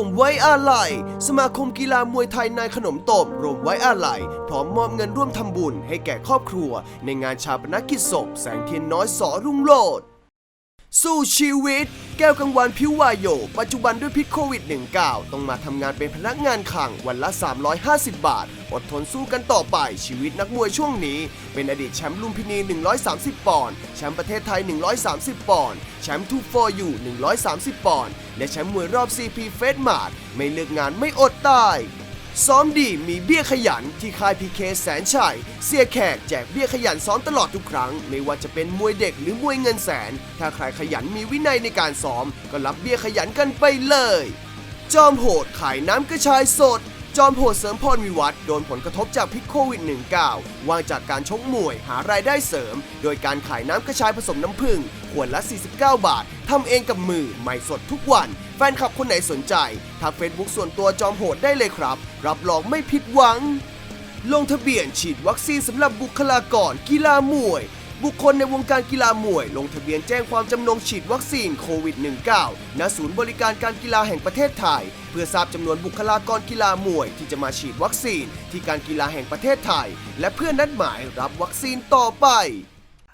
วมไว้อาลัย สมาคมกีฬามวยไทยนายขนมตบรวมไว้อาลัย พร้อมมอบเงินร่วมทำบุญให้แก่ครอบครัว ในงานชาปนกิจศพ แสงเทียนน้อยสอรุ่งโรจน์ สู้ชีวิต แก้วกังวานพิววายโย ปัจจุบันด้วยพิษโควิด -19 ต้องมาทำงานเป็นพนักงานขังวันละ 350 บาท อดทนสู้กันต่อไปชีวิตนักมวยช่วงนี้ เป็นอดีตแชมป์ลุมพินี 130 ปอนด์แชมป์ประเทศไทย 130 ปอนด์แชมป์ทูฟอร์ยู130 ปอนด์และแชมป์มวยรอบ CP เฟสมาร์ทไม่เลือกงานไม่อดตาย ซ้อมดีมีเบี้ยขยันที่ค่ายพีเคแสนชัยเสียแขกแจกเบี้ยขยันซ้อมตลอดทุกครั้ง ไม่ว่าจะเป็นมวยเด็กหรือมวยเงินแสน ถ้าใครขยันมีวินัยในการซ้อม ก็รับเบี้ยขยันกันไปเลย จอมโหดขายน้ำกระชายสด จอมโหดเสริมพรวิวัฒน์โดนผลกระทบจากพิษโควิด -19 ว่างจากการชกมวยหารายได้เสริม โดยการขายน้ำกระชายผสมน้ำผึ้งขวดละ 49 บาททำเองกับมือใหม่สดทุกวัน ฟนคลับคนไหนสนใจทักเฟซบุ๊กส่วนตัวจอมโหดได้เลยครับ รับรองไม่ผิดหวัง ลงทะเบียนฉีดวัคซีนสำหรับบุคลากรกีฬามวย บุคคลในวงการกีฬามวย ลงทะเบียนแจ้งความจำนงฉีดวัคซีนโควิด -19 ณศูนย์บริการการกีฬาแห่งประเทศไทย เพื่อทราบจำนวนบุคลากรกีฬามวย ที่จะมาฉีดวัคซีนที่การกีฬาแห่งประเทศไทย และเพื่อนัดหมายรับวัคซีนต่อไป